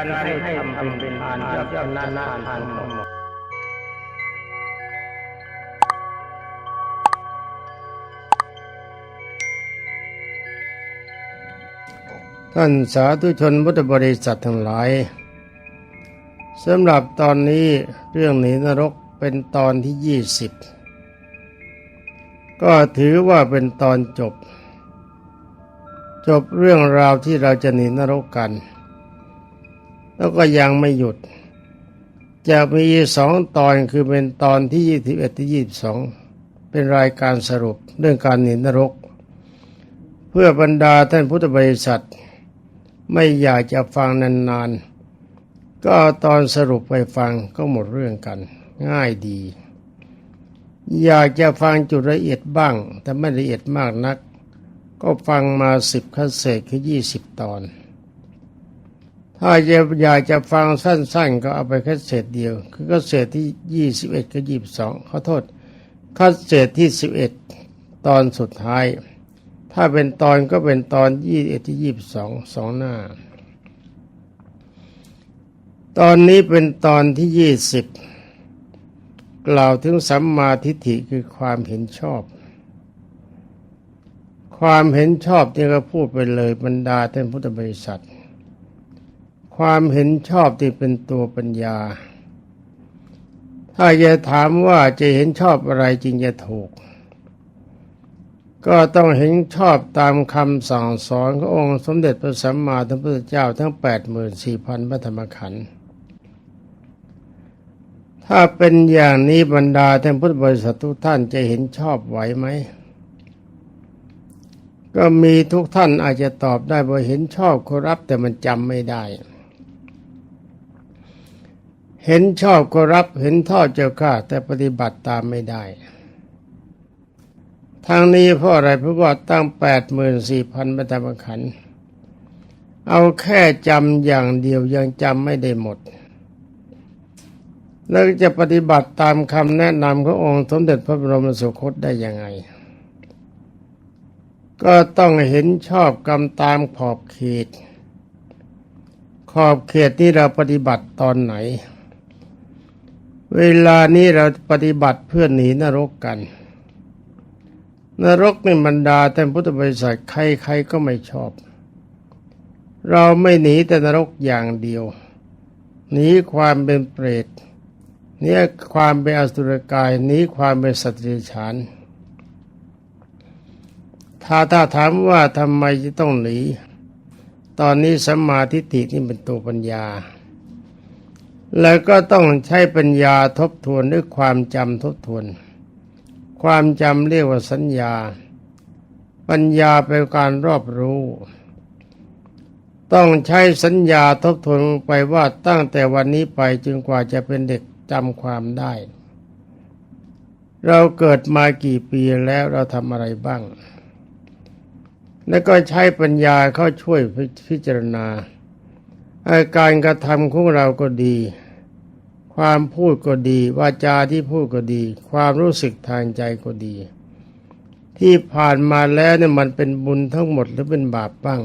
การให้ทำเป็นทานยอดยอดนานาทานทั้งหมดท่านสาธุชนพุทธบริษัททั้งหลายสำหรับตอนนี้เรื่องหนีนรกเป็นตอนที่ยี่สิบก็ถือว่าเป็นตอนจบ จบเรื่องราวที่เราจะหนีนรกกัน แล้วก็ยังไม่หยุด จะมีสองตอนคือเป็นตอนที่ยี่สิบเอ็ดที่ยี่สิบสองเป็นรายการสรุปเรื่องการหนีนรก เพื่อบรรดาท่านพุทธบริษัท ไม่อยากจะฟังนานๆ ก็ตอนสรุปไปฟังก็หมดเรื่องกัน ง่ายดี อยากจะฟังจุดละเอียดบ้าง แต่ไม่ละเอียดมากนัก ก็ฟังมาสิบคัสเศษคือยี่สิบตอน ถ้าจะอยากจะฟังสั้น ๆ ก็เอาไปแคัสเศษเดียว คือคัสเศษที่ยี่สิบเอ็ดกับยี่สิบสองขอโทษคัสเศษที่สิบเอ็ดตอนสุดท้าย ถ้าเป็นตอนก็เป็นตอนยี่เอ็ดที่ยี่สิบสองสองหน้า ตอนนี้เป็นตอนที่ยี่สิบกล่าวถึงสัมมาทิฏฐิคือความเห็นชอบ ความเห็นชอบที่ก็พูดไปเลยบรรดาท่านพุทธบริษัท ความเห็นชอบที่เป็นตัวปัญญา ถ้าจะถามว่าจะเห็นชอบอะไรจริงจะถูก ก็ต้องเห็นชอบตามคำสั่งสอนขององค์สมเด็จพระสัมมาสัมพุทธเจ้าทั้ง 84,000พระธรรมขันธ์ถ้าเป็นอย่างนี้บรรดาท่านพุทธบริษัททุกท่านจะเห็นชอบไหวไหม ก็มีทุกท่านอาจจะตอบได้ว่าเห็นชอบก็รับแต่มันจำไม่ได้ เห็นชอบก็รับเห็นทอดเจ้าข้าแต่ปฏิบัติตามไม่ได้ ทางนี้เพราะอะไรเพราะว่าตั้งแปดหมื่นสี่พันปฐมขัน เอาแค่จำอย่างเดียวยังจำไม่ได้หมด แล้วจะปฏิบัติตามคำแนะนำขององค์สมเด็จพระบรมสุคตได้ยังไง ก็ต้องเห็นชอบกรรมตามขอบเขตขอบเขตที่เราปฏิบัติตอนไหน เวลานี้เราปฏิบัติเพื่อหนีนรกกัน นรกในบรรดาท่พุทธบริษัทใครๆก็ไม่ชอบ เราไม่หนีแต่นรกอย่างเดียว หนีความเป็นเปรตหนีความเป็นอสุรกายหนีความเป็นสัตว์เดรัจฉานถ้าถ้าถามว่าทำไมจะต้องหนี ตอนนี้สัมมาทิฏฐินี่เป็นตัวปัญญา แล้วก็ต้องใช้ปัญญาทบทวนด้วยความจำทบทวน ความจำเรียกว่าสัญญา ปัญญาเป็นการรอบรู้ ต้องใช้สัญญาทบทวนไปว่าตั้งแต่วันนี้ไปจนกว่าจะเป็นเด็กจำความได้ เราเกิดมากี่ปีแล้วเราทำอะไรบ้าง แล้วก็ใช้ปัญญาเข้าช่วยพิจารณาอาการกระทำของเราก็ดี ความพูดก็ดีวาจาที่พูดก็ดี ความรู้สึกทางใจก็ดี ที่ผ่านมาแล้วเนี่ยมันเป็นบุญทั้งหมดหรือเป็นบาปบ้าง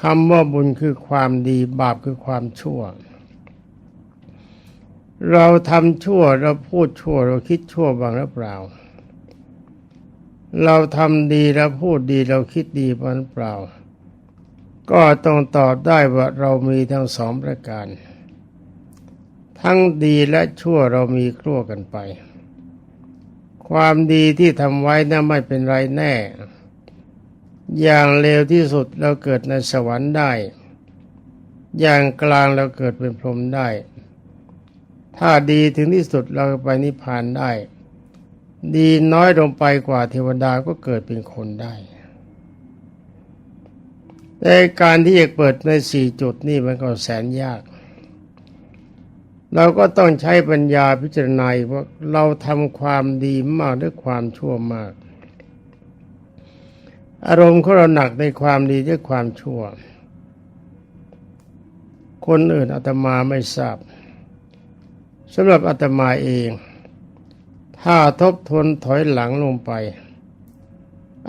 คำว่าบุญคือความดีบาปคือความชั่ว เราทำชั่วเราพูดชั่ว เราคิดชั่วบ้างหรือเปล่า เราทำดีเราพูดดีเราคิดดีบ้างหรือเปล่า ก็ต้องตอบได้ว่าเรามีทั้งสองประการ ทั้งดีและชั่วเรามีครั่วกันไป ความดีที่ทำไว้นั้นไม่เป็นไรแน่ อย่างเลวที่สุดเราเกิดในสวรรค์ได้ อย่างกลางเราเกิดเป็นพรหมได้ ถ้าดีถึงที่สุดเราไปนิพพานได้ ดีน้อยลงไปกว่าเทวดาก็เกิดเป็นคนได้แต่การที่จะเปิดในสี่จุดนี่มันก็แสนยาก เราก็ต้องใช้ปัญญาพิจารณาว่าเราทำความดีมากหรือความชั่วมาก อารมณ์ของเราหนักในความดีหรือความชั่ว คนอื่นอาตมาไม่ทราบสำหรับอาตมาเอง ถ้าทบทวนถอยหลังลงไป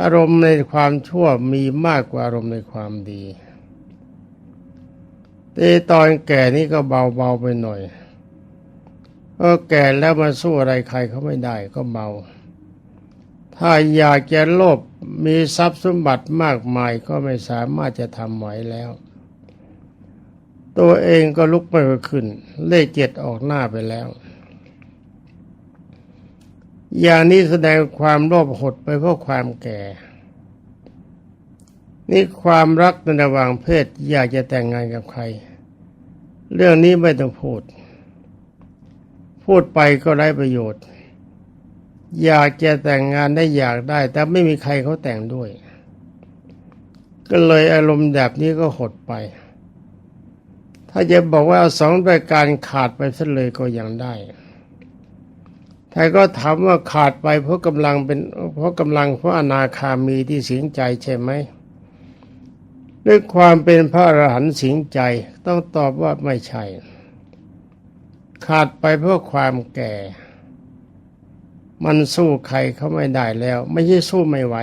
อารมณ์ในความชั่วมีมากกว่าอารมณ์ในความดีแต่ตอนแก่นี่ก็เบาๆไปหน่อย เพราะแก่แล้วมาสู้อะไรใครเขาไม่ได้ก็เบาถ้าอยากจะโลภมีทรัพย์สมบัติมากมายก็ไม่สามารถจะทำไหวแล้ว ตัวเองก็ลุกไม่ขึ้น เลขเจ็ดออกหน้าไปแล้ว อย่างนี้แสดงความโลภหดไปเพราะความแก่ นี่ความรักในระหว่างเพศอยากจะแต่งงานกับใคร เรื่องนี้ไม่ต้องพูด พูดไปก็ไร้ประโยชน์ อยากจะแต่งงานได้อยากได้ แต่ไม่มีใครเขาแต่งด้วย ก็เลยอารมณ์แบบนี้ก็หดไป ถ้าจะบอกว่าสองประการขาดไปซะเลยก็ยังได้แต่ก็ถามว่าขาดไปเพราะกำลังเป็นเพราะกำลังเพราะอนาคามีที่สิงใจใช่ไหมด้วยความเป็นพระอรหันต์สิงใจต้องตอบว่าไม่ใช่ ขาดไปเพราะความแก่ มันสู้ใครเขาไม่ได้แล้ว ไม่ใช่สู้ไม่ไหว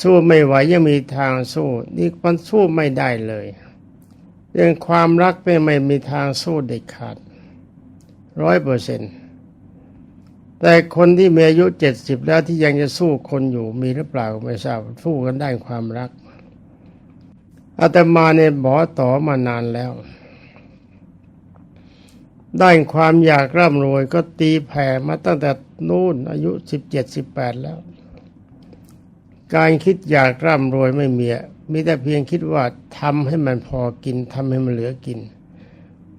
สู้ไม่ไหวยังมีทางสู้ นี่มันสู้ไม่ได้เลยเรื่องความรักเป็นไม่มีทางสู้เด็ดขาดร้อยเปอร์เซ็นต์แต่คนที่มีอายุเจ็ดสิบแล้วที่ยังจะสู้คนอยู่มีหรือเปล่าไม่ทราบสู้กันได้ความรักอาตมาเนี่ยบอต่อมานานแล้ว ได้ความอยากร่ำรวยก็ตีแผ่มาตั้งแต่นู่นอายุสิบเจ็ดสิบแปดแล้ว การคิดอยากร่ำรวยไม่มีมีแต่เพียงคิดว่าทำให้มันพอกินทำให้มันเหลือกิน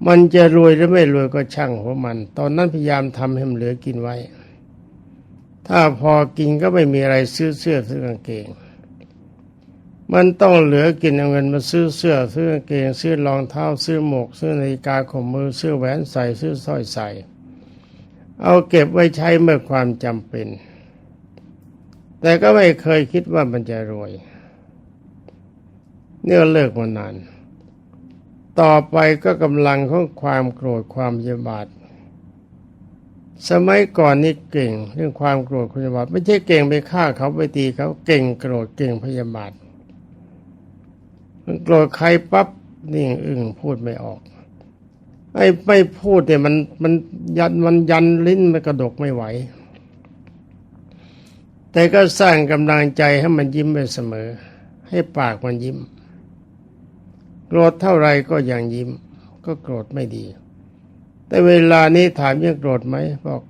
มันจะรวยหรือไม่รวยก็ช่างหัวมัน ตอนนั้นพยายามทำให้มันเหลือกินไว้ ถ้าพอกินก็ไม่มีอะไรซื้อเสื้อซื้อกางเกง มันต้องเหลือกินเอาเงินมาซื้อเสื้อซื้อกางเกงซื้อรองเท้าซื้อหมวกซื้อนาฬิกาข้อมือซื้อแหวนใส่ซื้อสร้อยใส่ เอาเก็บไว้ใช้เมื่อความจำเป็น แต่ก็ไม่เคยคิดว่ามันจะรวยเนี่ยเลิกมานาน ต่อไปก็กำลังของความโกรธความยาบาท สมัยก่อนนี่เก่ง เรื่องความโกรธความยาบาทไม่ใช่เก่งไปฆ่าเขาไปตีเขาเก่งโกรธเก่งพยาบาท มันโกรธใครปั๊บนี่อึ้งพูดไม่ออก ไอ้ไม่พูดเนี่ยมันมันยันมันยันลิ้นมันกระดกไม่ไหว แต่ก็สร้างกำลังใจให้มันยิ้มไปเสมอ ให้ปากมันยิ้ม โกรธเท่าไรก็ยังยิ้ม ก็โกรธไม่ดี แต่เวลานี้ถามยังโกรธไหมบอก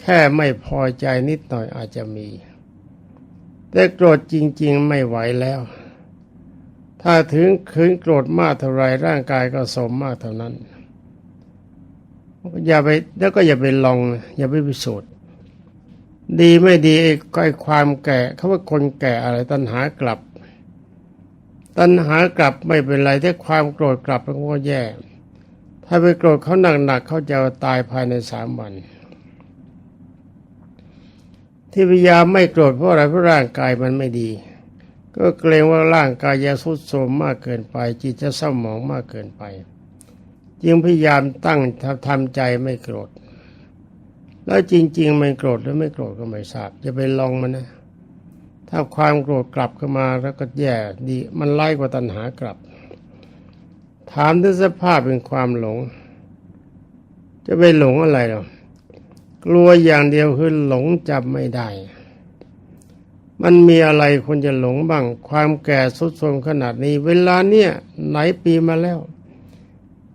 แค่ไม่พอใจนิดหน่อยอาจจะมี แต่โกรธจริง ๆ ไม่ไหวแล้ว ถ้าถึงคืนโกรธมากเท่าไรร่างกายก็สมมากเท่านั้น อย่าไปแล้วก็อย่าไปลอง อย่าไปพิสูจน์ดีไม่ดีไอ้ไอ้ความแก่เขาว่าคนแก่อะไรตัณหากลับ ตัณหากลับไม่เป็นไรถ้าความโกรธกลับมันก็แย่ ถ้าไปโกรธเขาหนักๆเขาจะตายภายในสามวัน ที่พยายามไม่โกรธเพราะอะไรเพราะร่างกายมันไม่ดี ก็เกรงว่าร่างกายจะทรุดโทรมมากเกินไป จิตจะเศร้าหมองมากเกินไป จึงพยายามตั้งทำใจไม่โกรธ แล้วจริง ๆ ไม่โกรธหรือไม่โกรธก็ไม่ทราบจะไปลองมันนะ ถ้าความโกรธกลับเข้ามาแล้วก็แย่ดีมันไล่กว่าตัณหากลับ ถามถึงสภาพเป็นความหลง จะไปหลงอะไรหรอกลัวอย่างเดียวคือหลงจำไม่ได้ มันมีอะไรคนจะหลงบ้าง ความแก่สุดโทมขนาดนี้ เวลาเนี่ยไหนปีมาแล้ว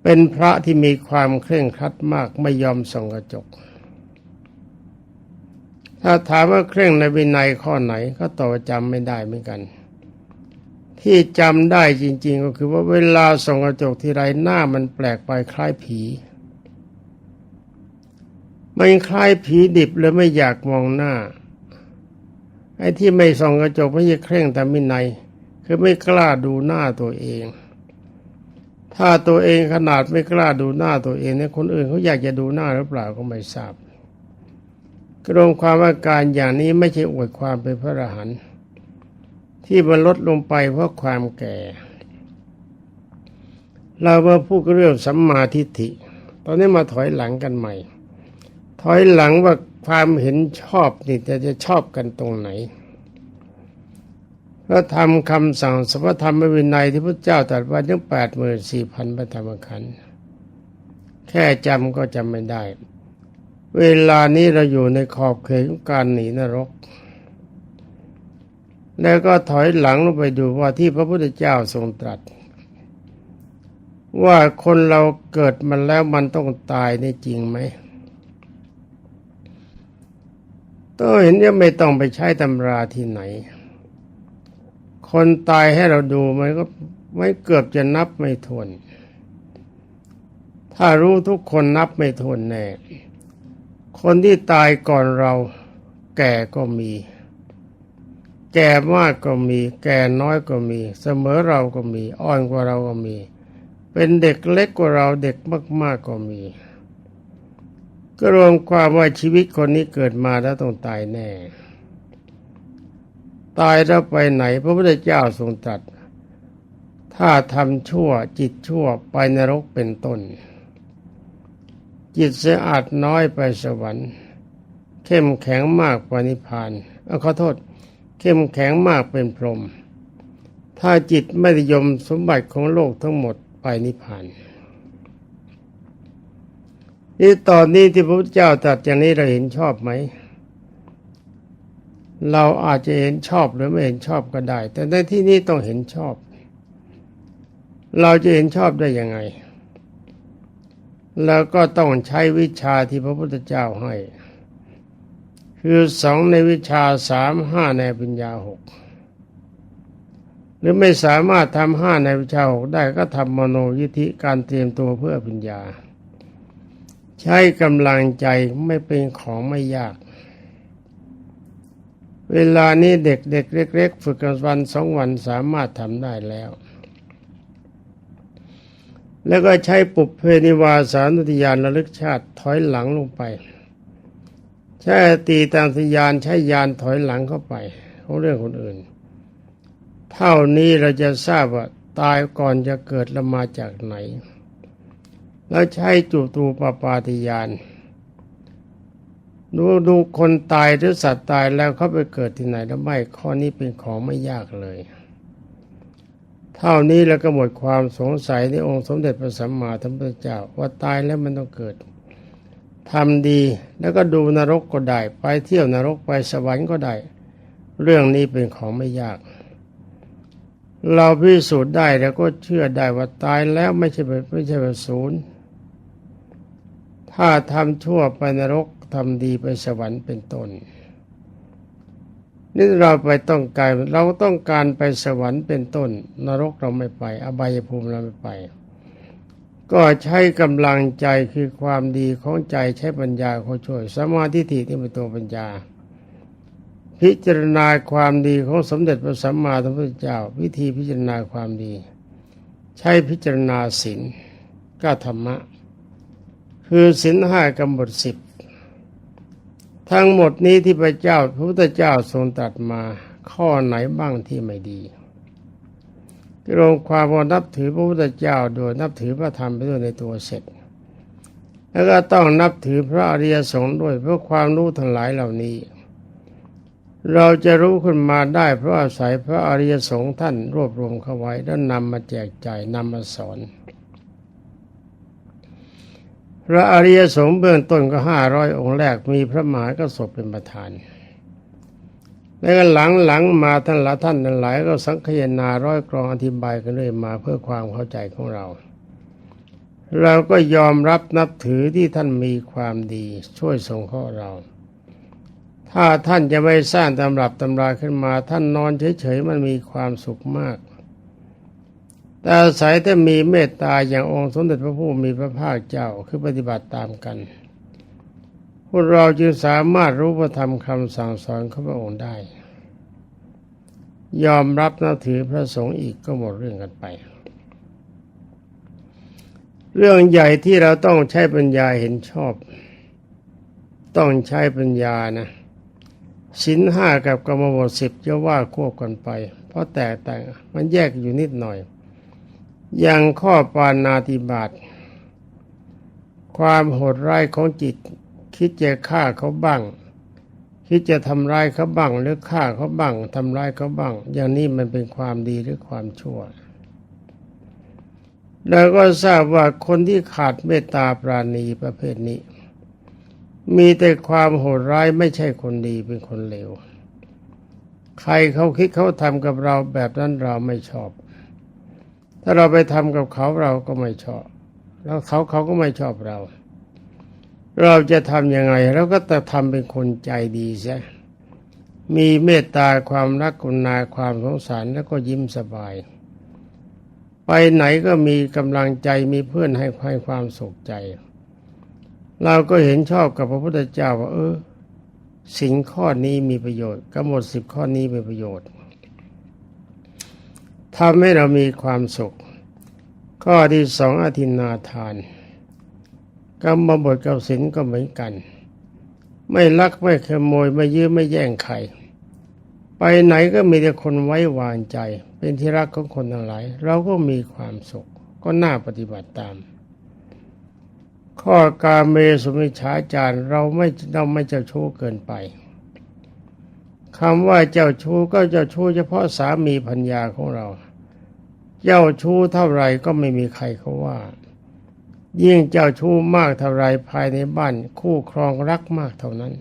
เป็นพระที่มีความเคร่งครัดมากไม่ยอมส่องกระจก ถ้าถามว่าเคร่งในวินัยข้อไหนก็ตอบว่าจำไม่ได้เหมือนกัน ที่จำได้จริง ๆ ก็คือว่าเวลาส่องกระจกทีไรหน้ามันแปลกไปคล้ายผีมันคล้ายผีดิบเลยไม่อยากมองหน้า ไอ้ที่ไม่ส่องกระจกไม่ใช่เคร่งแต่วินัยคือไม่กล้าดูหน้าตัวเอง ถ้าตัวเองขนาดไม่กล้าดูหน้าตัวเองเนี่ยคนอื่นเขาอยากจะดูหน้าหรือเปล่าก็ไม่ทราบกรมความอาการอย่างนี้ไม่ใช่อวดความเป็นพระอรหันต์ที่มันลดลงไปเพราะความแก่ เรามาพูดเรื่องสัมมาทิฏฐิ ตอนนี้มาถอยหลังกันใหม่ ถอยหลังว่า ความเห็นชอบนี่จะจะชอบกันตรงไหนพระธรรมคำสั่งสัพพธรรมวินัยที่พระเจ้าตรัสไว้ถึงแปดหมื่นสี่พันพระธรรมขันธ์แค่จำก็จำไม่ได้ เวลานี้เราอยู่ในขอบเขตของการหนีนรก แล้วก็ถอยหลังลงไปดูว่าที่พระพุทธเจ้าทรงตรัส ว่าคนเราเกิดมาแล้วมันต้องตายนี่จริงไหม ต้องเห็นว่าไม่ต้องไปใช้ตำราที่ไหน คนตายให้เราดูมันก็ไม่เกือบจะนับไม่ทวน ถ้ารู้ทุกคนนับไม่ทวนแน่ คนที่ตายก่อนเราแก่ก็มี แก่มากก็มี แก่น้อยก็มี เสมอเราก็มี อ่อนกว่าเราก็มี เป็นเด็กเล็กกว่าเราเด็กมาก ๆก็มี ก็รวมความว่าชีวิตคนนี้เกิดมาแล้วต้องตายแน่ ตายแล้วไปไหน พระพุทธเจ้าทรงตรัสถ้าทำชั่วจิตชั่วไปนรกเป็นต้น จิตเสียอาดน้อยไปสวรรค์ เข้มแข็งมากกว่านิพพานเอาขอโทษ เข้มแข็งมากเป็นพรหมถ้าจิตไม่ยมสมบัติของโลกทั้งหมดไปนิพพาน นี่ตอนนี้ที่พระพุทธเจ้าตรัสอย่างนี้เราเห็นชอบไหม เราอาจจะเห็นชอบหรือไม่เห็นชอบก็ได้ แต่ในที่นี้ต้องเห็นชอบ เราจะเห็นชอบได้ยังไง แล้วก็ต้องใช้วิชาที่พระพุทธเจ้าให้ คือสองในวิชาสามห้าในปัญญาหกหรือไม่สามารถทำห้าในวิชาหกได้ก็ทำมโนยิธิการเตรียมตัวเพื่อปัญญา ใช้กำลังใจไม่เป็นของไม่ยาก เวลานี้เด็กเด็กเล็กๆฝึกกันวันสองวันสามารถทำได้แล้ว แล้วก็ใช้ปุบเพนิวาสานุติยานระลึกชาติถอยหลังลงไปใช้ตีตามสยานใช้ยานถอยหลังเข้าไปของเรื่องคนอื่น เท่านี้เราจะทราบว่าตายก่อนจะเกิดและมาจากไหน แล้วใช้จุตูปปาติยานดูดูคนตายหรือสัตว์ตายแล้วเขาไปเกิดที่ไหนแล้วไม่ข้อนี้เป็นของไม่ยากเลย เท่านี้แล้วก็หมดความสงสัยในองค์สมเด็จพระสัมมาสัมพุทธเจ้าว่าตายแล้วมันต้องเกิดทำดีแล้วก็ดูนรกก็ได้ ไปเที่ยวนรกไปสวรรค์ก็ได้ เรื่องนี้เป็นของไม่ยาก เราพิสูจน์ได้แล้วก็เชื่อได้ว่าตายแล้วไม่ใช่ไม่ใช่เป็นศูนย์ ถ้าทำชั่วไปนรกทำดีไปสวรรค์เป็นต้นนี่เราไปต้องการเราต้องการไปสวรรค์เป็นต้น นรกเราไม่ไป อบายภูมิเราไม่ไป ก็ใช้กำลังใจคือความดีของใจใช้ปัญญาเขาช่วย สมาธิที่เป็นตัวปัญญา พิจารณาความดีของสมเด็จพระสัมมาสัมพุทธเจ้า วิธีพิจารณาความดี ใช้พิจารณาศีลก็ธรรมะ คือศีลห้ากำหนดสิบทั้งหมดนี้ที่พระเจ้าพระพุทธเจ้าทรงตรัสมา ข้อไหนบ้างที่ไม่ดีรวมความว่านับถือพระพุทธเจ้าโดยนับถือพระธรรมไปด้วยในตัวเสร็จ แล้วก็ต้องนับถือพระอริยสงฆ์ด้วยเพราะความรู้ทั้งหลายเหล่านี้ เราจะรู้ขึ้นมาได้เพราะอาศัยพระอริยสงฆ์ท่านรวบรวมเข้าไว้แล้วนำมาแจกจ่ายนำมาสอน พระอริยสงฆ์เบื้องต้นก็ห้าร้อยองค์แรกมีพระมหากระสบเป็นประธานแล้วก็หลังหลังมาท่านละท่านทั้งหลายก็สังคยนาร้อยกรองอธิบายกันเรื่อยมาเพื่อความเข้าใจของเรา เราก็ยอมรับนับถือที่ท่านมีความดีช่วยส่งข้อเรา ถ้าท่านจะไม่สร้างตำรับตำราขึ้นมา ท่านนอนเฉยๆมันมีความสุขมาก แต่อาศัยถ้ามีเมตตาอย่างองค์สมเด็จพระผู้มีพระภาคเจ้าคือปฏิบัติตามกัน พวกเราจึงสามารถรู้พระธรรมคำสั่งสอนของพระองค์ได้ ยอมรับนับถือพระสงฆ์อีกก็หมดเรื่องกันไป เรื่องใหญ่ที่เราต้องใช้ปัญญาเห็นชอบ ต้องใช้ปัญญานะสินห้ากับกรรมบทสิบจะว่าควบกันไป เพราะแตกต่างมันแยกอยู่นิดหน่อย อย่างข้อปานาติบาตความโหดร้ายของจิต คิดจะฆ่าเขาบ้างคคิดจะทำร้ายเขาบ้าง หรือฆ่าเขาบ้างทำร้ายเขาบ้าง อย่างนี้มันเป็นความดีหรือความชั่ว แล้วก็ทราบว่าคนที่ขาดเมตตาปราณีประเภทนี้ มีแต่ความโหดร้ายไม่ใช่คนดีเป็นคนเลวใครเขาคิดเขาทำกับเราแบบนั้นเราไม่ชอบ ถ้าเราไปทำกับเขาเราก็ไม่ชอบ แล้วเขาเขาก็ไม่ชอบเรา เราจะทำยังไงเราก็จะทำเป็นคนใจดีใช่มีเมตตาความรักกุณาความสงสารแล้วก็ยิ้มสบาย ไปไหนก็มีกำลังใจมีเพื่อนให้ให้ความสุขใจ เราก็เห็นชอบกับพระพุทธเจ้าว่า เออสิ่งข้อนี้มีประโยชน์กำหนดสิบข้อนี้เป็นประโยชน์ ทำให้เรามีความสุข ข้อที่สองอธินาทานกรรมบทกับศีลก็เหมือนกัน ไม่ลักไม่ขโมยไม่ยื้อไม่แย่งใครไปไหนก็มีแต่คนไว้วางใจ เป็นที่รักของคนทั้งหลาย เราก็มีความสุข ก็น่าปฏิบัติตาม ข้อการเมสุมิชาจารเราไม่เราไม่จ้าชู้เกินไป คำว่าเจ้าชู้ก็เจ้าชู้เฉพาะสามีพัญญาของเรา เจ้าชู้เท่าไรก็ไม่มีใครเขาว่า ยิ่งเจ้าชู้มากเท่าไรภายในบ้าน คู่ครองรักมากเท่านั้น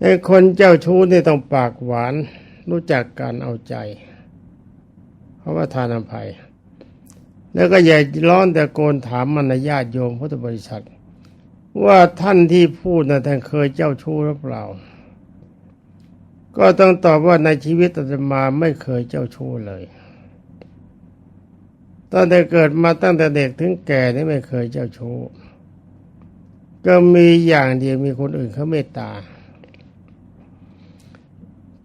ไอ้คนเจ้าชู้นี่ต้องปากหวาน รู้จักการเอาใจเพราะว่าทานอภัย แล้วก็อย่าร้อนแต่โกนถามมันญาติโยมพุทธบริษัท ว่าท่านที่พูดนะท่านเคยเจ้าชู้หรือเปล่า ก็ต้องตอบว่าในชีวิตอาตมาไม่เคยเจ้าชู้เลยตั้งแต่เกิดมาตั้งแต่เด็กถึงแก่นี่ไม่เคยเจ้าชู้ก็มีอย่างเดียวมีคนอื่นเขาเมตตา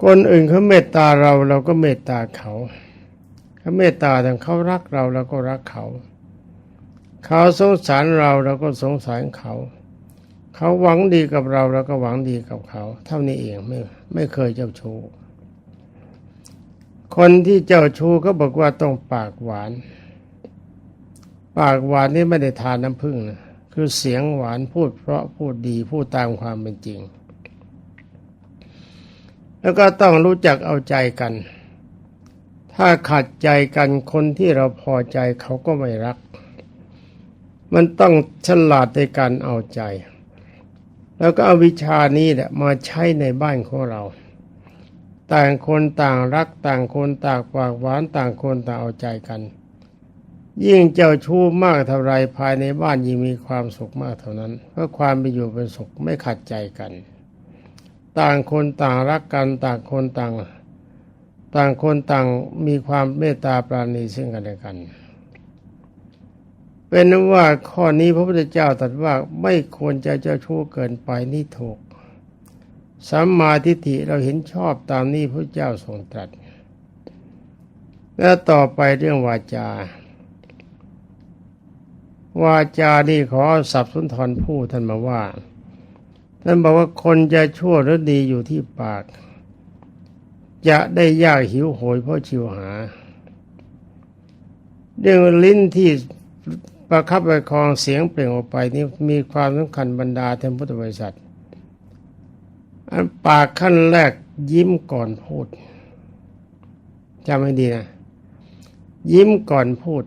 คนอื่นเขาเมตตาเราเราก็เมตตาเขาเขาเมตตาแต่เขารักเราเราก็รักเขา เขาสงสารเราเราก็สงสารเขา เขาหวังดีกับเราเราก็หวังดีกับเขา เท่านี้เองไม่ไม่เคยเจ้าชู้คนที่เจ้าชู้ก็บอกว่าต้องปากหวาน ปากหวานนี่ไม่ได้ทานน้ำผึ้งนะคือเสียงหวานพูดเพราะพูดดีพูดตามความเป็นจริง แล้วก็ต้องรู้จักเอาใจกัน ถ้าขัดใจกันคนที่เราพอใจเขาก็ไม่รัก มันต้องฉลาดในการเอาใจ แล้วก็เอาวิชานี้แหละมาใช้ในบ้านของเรา ต่างคนต่างรักต่างคนต่างปากหวานต่างคนต่างเอาใจกัน ยิ่งเจ้าชู้มากเท่าไรภายในบ้านยิ่งมีความสุขมากเท่านั้น เพราะความเป็นอยู่เป็นสุขไม่ขัดใจกัน ต่างคนต่างรักกันต่างคนต่าง ต่างคนต่างมีความเมตตาปราณีซึ่งกันและกัน เป็นว่าข้อนี้พระพุทธเจ้าตรัสว่าไม่ควรจะเจ้าชู้เกินไปนี่ถูกสัมมาทิฏฐิเราเห็นชอบตามนี้พระเจ้าทรงตรัส แล้วต่อไปเรื่องวาจา วาจานี่ขอสับสุนทรผู้ท่านมาว่า ท่านบอกว่าคนจะชั่วหรือดีอยู่ที่ปาก จะได้ยากหิวโหยเพราะชิวหา เรื่องลิ้นที่ ประคับประคองเสียงเปล่งออกไปนี่มีความสำคัญบรรดาท่านพุทธบริษัทอันปากขั้นแรกยิ้มก่อนพูดจำให้ดีนะ ยิ้มก่อนพูด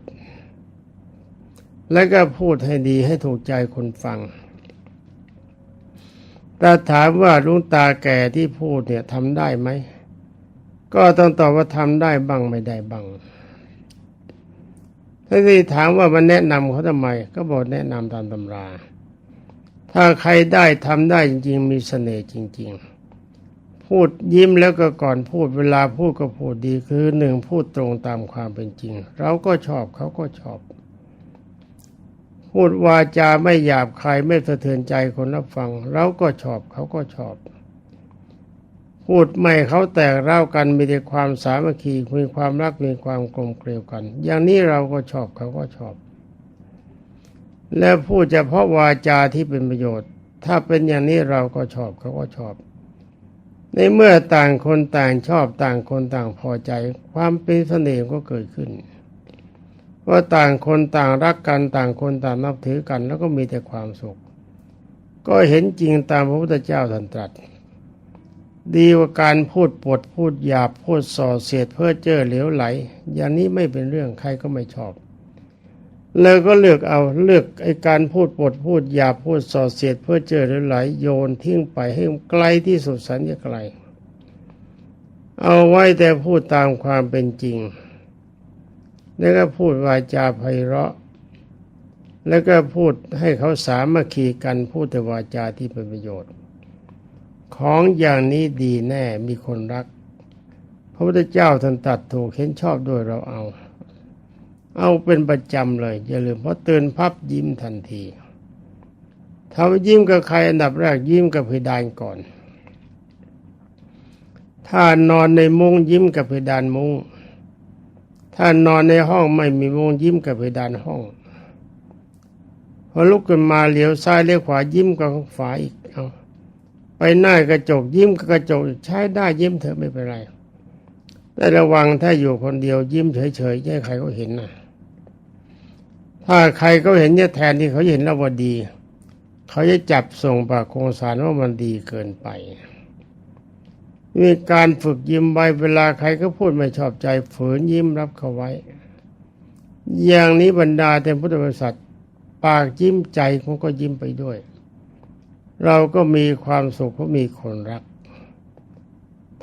แล้วก็พูดให้ดีให้ถูกใจคนฟังแต่ถามว่าลุงตาแก่ที่พูดเนี่ยทำได้ไหม ก็ต้องตอบว่าทำได้บ้างไม่ได้บ้าง ถ้าที่ถามว่ามันแนะนำเขาทำไม ก็บอกแนะนำตามตำรา ถ้าใครได้ทำได้จริง ๆ มีเสน่ห์จริง ๆ พูดยิ้มแล้วก็ก่อนพูดเวลาพูดก็พูดดีคือหนึ่งพูดตรงตามความเป็นจริง เราก็ชอบเขาก็ชอบ พูดวาจาไม่หยาบคายไม่สะเทือนใจคนรับฟัง เราก็ชอบเขาก็ชอบ พูดไม่เขาแตกเล่ากันมีแต่ความสามัคคีมีความรักมีความกลมเกลียวกัน อย่างนี้เราก็ชอบเขาก็ชอบ และพูดเฉพาะวาจาที่เป็นประโยชน์ ถ้าเป็นอย่างนี้เราก็ชอบเขาก็ชอบ ในเมื่อต่างคนต่างชอบต่างคนต่างพอใจ ความเป็นเสน่ห์ก็เกิดขึ้นว่าต่างคนต่างรักกันต่างคนต่างนับถือกัน แล้วก็มีแต่ความสุข ก็เห็นจริงตามพระพุทธเจ้าท่านตรัส ดีกว่าการพูดปดพูดหยาบพูดส่อเสียดเพื่อเจ้อเหลวไหล อย่างนี้ไม่เป็นเรื่องใครก็ไม่ชอบเลยก็เลือกเอาเลือกไอ้การพูดปดพูดหยาบพูดส่อเสียดเพื่อเจอเหลวไหล โยนทิ้งไปให้ไกลที่สุดสันจะไกล เอาไว้แต่พูดตามความเป็นจริง แล้วก็พูดวาจาไพเราะ แล้วก็พูดให้เขาสามัคคีกันพูดแต่วาจาที่เป็นประโยชน์ ของอย่างนี้ดีแน่มีคนรัก พระพุทธเจ้าท่านตัดถูกเห็นชอบด้วยเราเอา เอาเป็นประจำเลย อย่าลืมเพราะเตือนพับยิ้มทันทีถ้ายิ้มกับใครอันดับแรกยิ้มกับเพดานก่อน ถ้านอนในมุ้งยิ้มกับเพดานมุ้งถ้านอนในห้องไม่มีมุ้งยิ้มกับเพดานห้องพอลุกขึ้นมาเหลียวซ้ายเลี้ยวขวายิ้มกับขวาอีก ไปหน้ากระจกยิ้มกระจกใช้ได้ยิ้มเถอะไม่เป็นไร แต่ระวังถ้าอยู่คนเดียวยิ้มเฉยๆให้ใครเขาเห็นนะถ้าใครเขาเห็นเนี่ยแทนที่เขาเห็นแล้วว่าดี เขาจะจับส่งปากโครงสารว่ามันดีเกินไปมีการฝึกยิ้มไว้เวลาใครก็พูดไม่ชอบใจฝืนยิ้มรับเขาไว้ อย่างนี้บรรดาแต่พุทธบริษัท ปากยิ้มใจเขาก็ยิ้มไปด้วย เราก็มีความสุขเพราะมีคนรัก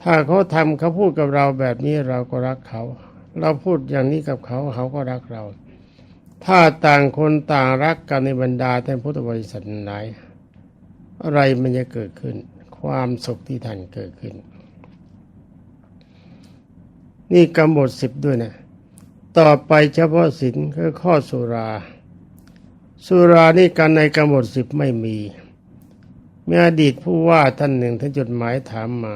ถ้าเขาทำเขาพูดกับเราแบบนี้เราก็รักเขา เราพูดอย่างนี้กับเขาเขาก็รักเรา ถ้าต่างคนต่างรักกันในบรรดาท่านพุทธบริษัทไหนอะไรมันจะเกิดขึ้น ความสุขที่ท่านเกิดขึ้น นี่กำหนดสิบด้วยนะต่อไปเฉพาะสินคือข้อสุรา สุรานี่การในกำหนดสิบไม่มี มีอดีตผู้ว่าท่านหนึ่งท่านจดหมายถามมา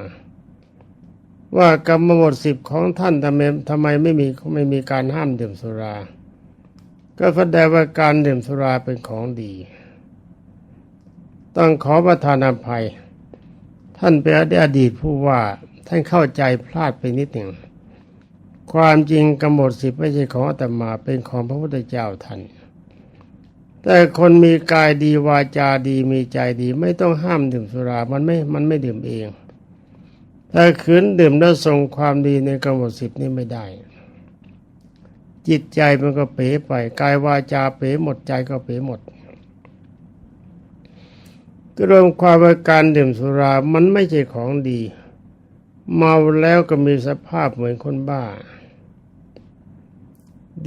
ว่ากรรมบทสิบของท่านทำไมทำไมไม่มีไม่มีการห้ามดื่มสุรา ก็แสดงว่าการดื่มสุราเป็นของดี ต้องขอประทานอภัย ท่านเป็นอดีตผู้ว่าท่านเข้าใจพลาดไปนิดหนึ่งความจริงกำหนดสิบไม่ใช่ของอาตมาเป็นของพระพุทธเจ้าท่าน แต่คนมีกายดีวาจาดีมีใจดี ไม่ต้องห้ามดื่มสุรา มันไม่ มันไม่ดื่มเอง ถ้าขืนดื่มแล้วส่งความดีในกำหนดสิบนี้ไม่ได้ จิตใจมันก็เป๋ไป กายวาจาเป๋หมดใจก็เป๋หมดก็รวมความว่าการดื่มสุรา มันไม่ใช่ของดี เมาแล้วก็มีสภาพเหมือนคนบ้า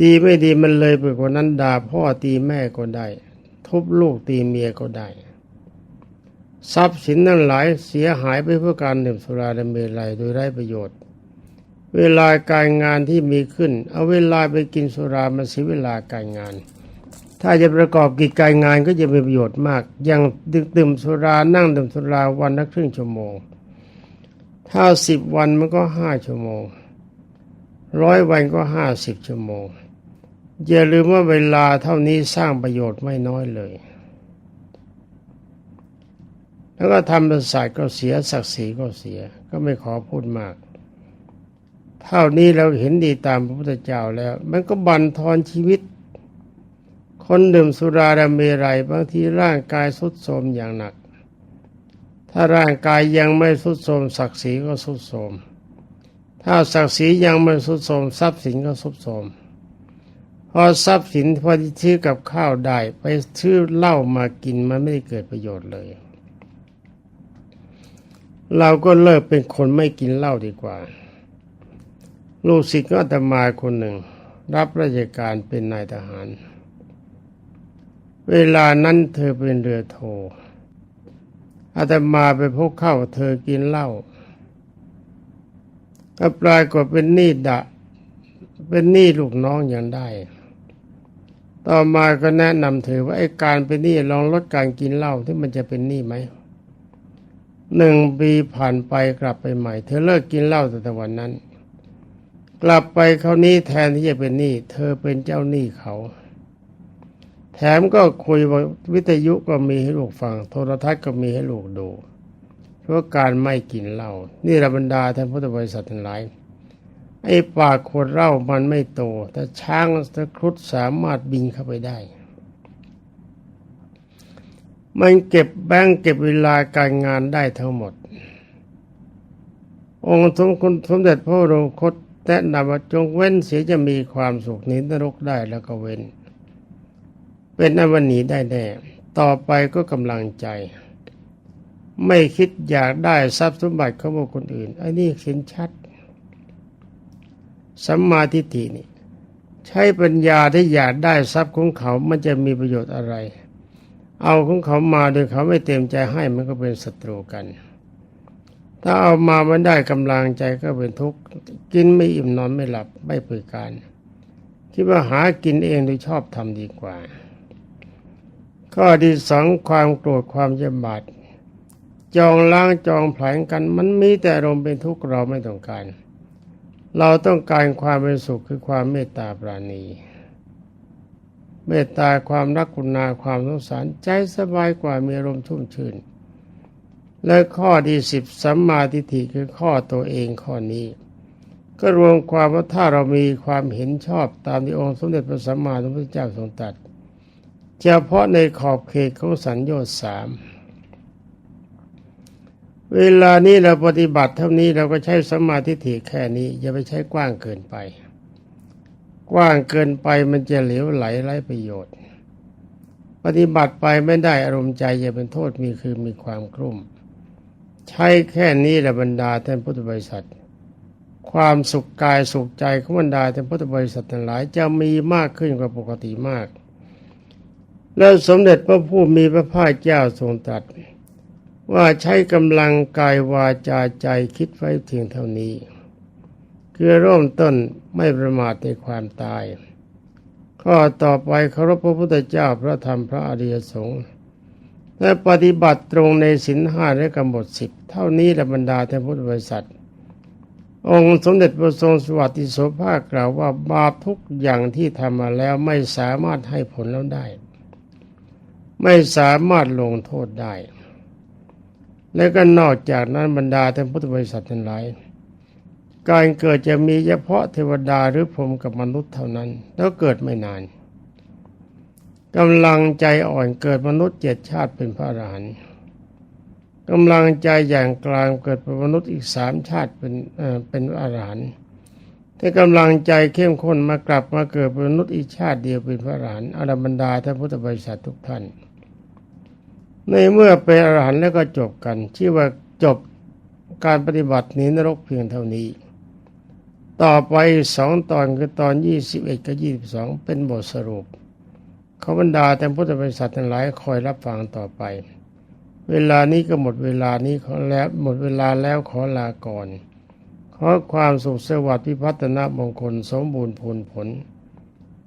ดีไม่ดีมันเลยไปกว่านั้นด่าพ่อตีแม่ก็ได้ ทุบลูกตีเมียก็ได้ ทรัพย์สินนั้นหลายเสียหายไปเพื่อการดื่มสุราและเมลัยโดยไร้ประโยชน์ เวลาการงานที่มีขึ้น เอาเวลาไปกินสุรามาเสียเวลาการงาน ถ้าจะประกอบกิจการงานก็จะมีประโยชน์มาก อย่างดื่มสุรานั่งดื่มสุราวันละครึ่งชั่วโมง ถ้าสิบวันมันก็ห้าชั่วโมงร้อยวันก็ห้าสิบชั่วโมง อย่าลืมว่าเวลาเท่านี้สร้างประโยชน์ไม่น้อยเลย แล้วก็ทำประสาทก็เสียศักดิ์ศรีก็เสีย ก็ไม่ขอพูดมาก เท่านี้เราเห็นดีตามพระพุทธเจ้าแล้ว มันก็บั่นทอนชีวิต คนดื่มสุราดเมรัยบางทีร่างกายสุดโทรมอย่างหนัก ถ้าร่างกายยังไม่สุดโทรมศักดิ์ศรีก็สุดโทรมถ้าศักดิ์ศรียังไม่สุดโทรมทรัพย์สินก็สุดโทรม พอทรัพย์สินพอที่ซื้อกับข้าวได้ไปซื้อเหล้ามากินมันไม่ได้เกิดประโยชน์เลย เราก็เลิกเป็นคนไม่กินเหล้าดีกว่า ลูกศิษย์ก็อาตมาคนหนึ่ง รับราชการเป็นนายทหาร เวลานั้นเธอเป็นเรือโทอาตมาไปพบเข้าเธอกินเหล้าก็ปลายกฏเป็นหนี้ดะ เป็นหนี้ลูกน้องอย่างได้ ต่อมาก็แนะนำเธอว่าไอ้การเป็นหนี้ลองลดการกินเหล้าที่มันจะเป็นหนี้ไหมหนึ่งปีผ่านไปกลับไปใหม่ เธอเลิกกินเหล้าแต่วันนั้น กลับไปเขาวนี้แทนที่จะเป็นหนี้เธอเป็นเจ้าหนี้เขา แถมก็คุยว่าวิทยุก็มีให้ลูกฟัง โทรทัศน์ก็มีให้ลูกดู เพราะการไม่กินเหล้านี่ระบรรดาท่านพุทธบริษัททั้งหลาย ไอ้ปากขวดเล้ามันไม่โต แต่ช้างตะครุดสามารถบินเข้าไปได้ มันเก็บแบงเก็บเวลาการงานได้ทั้งหมด องค์สมคุณสมเด็จพระบรคตแนะนำว่าจงเว้นเสียจะมีความสุขนินรกได้แล้วก็เว้น เป็นอวันหนีได้แน่ ต่อไปก็กำลังใจ ไม่คิดอยากได้ทรัพย์สมบัติของบุคคลอื่นไอ้นี่เห็นชัด สัมมาทิฏฐินี่ใช้ปัญญาที่อยากได้ทรัพย์ของเขา มันจะมีประโยชน์อะไร เอาของเขามาโดยเขาไม่เต็มใจให้มันก็เป็นศัตรูกัน ถ้าเอามาไม่ได้กำลังใจก็เป็นทุกข์ กินไม่อิ่มนอนไม่หลับไม่เปิดการ คิดว่าหากินเองโดยชอบทำดีกว่า ข้อที่สองความโกรธความเยี่ยมบาดจองล้างจองแผลายกัน มันมีแต่อารมณ์เป็นทุกข์เราไม่ต้องการ เราต้องการความเป็นสุขคือความเมตตาปราณี เมตตาความรักกุณาความสงสารใจสบายกว่ามีอารมณ์ชุ่มชื่น และข้อที่สิบสัมมาทิฏฐิคือข้อตัวเองข้อนี้ ก็รวมความว่าถ้าเรามีความเห็นชอบตามที่องค์สมเด็จพระสัมมาสัมพุทธเจ้าทรงตรัสเฉพาะในขอบเขตของสัญญาสาม เวลานี้เราปฏิบัติเท่านี้เราก็ใช้สมาธิฏฐิแค่นี้ อย่าไปใช้กว้างเกินไป กว้างเกินไปมันจะเหลวไหลไร้ประโยชน์ ปฏิบัติไปไม่ได้อารมณ์ใจจะเป็นโทษมีคือมีความกลุ่ม ใช้แค่นี้แหละบรรดาท่านพุทธบริษัท ความสุขกายสุขใจของบรรดาท่านพุทธบริษัททั้งหลายจะมีมากขึ้นกว่าปกติมาก และสมเด็จพระผู้มีพระภาคเจ้าทรงตรัส ว่าใช้กำลังกายวาจาใจคิดไว้เพียงเท่านี้ คือเริ่มต้นไม่ประมาทในความตาย ข้อต่อไปเคารพพระพุทธเจ้าพระธรรมพระอริยสงฆ์และปฏิบัติตรงในศีลห้าและกำหนดสิบเท่านี้และบรรดาท่านพุทธบริษัท องค์สมเด็จพระทรงสวัสดิโสภาคกล่าวว่าบาปทุกอย่างที่ทำมาแล้วไม่สามารถให้ผลแล้วได้ ไม่สามารถลงโทษได้ และก็นอกจากนั้นบรรดาท่านพุทธบริษัททั้งหลาย การเกิดจะมีเฉพาะเทวดาหรือพรหมกับมนุษย์เท่านั้น แล้วเกิดไม่นานกำลังใจอ่อนเกิดมนุษย์เจ็ดชาติเป็นพระอรหันต์กำลังใจอย่างกลางเกิดเป็นมนุษย์อีกสามชาติเป็นเป็นพระอรหันต์ถ้ากำลังใจเข้มข้นมากลับมาเกิดเป็นมนุษย์อีกชาติเดียวเป็นพระอรหันต์อรบรรดาท่านพุทธบริษัททุกท่าน ในเมื่อเป็นอรหันต์แล้วก็จบกันชื่อว่าจบการปฏิบัตินีนรกเพียงเท่านี้ ต่อไปสองตอนคือตอนยี่สิบเอ็ดกับยี่สิบสองเป็นบทสรุปขบรรดาแต่พุทธบริษัททั้งหลายคอยรับฟังต่อไป เวลานี้ก็หมดเวลานี้ขอแล้วหมดเวลาแล้วขอลาก่อน ขอความสุขสวัสดิ์พิพัฒนามงคลสมบูรณ์ผลผล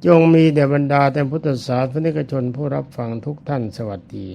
จงมีแด่บรรดาแต่พุทธศาสนิกชนผู้รับฟังทุกท่านสวัสดี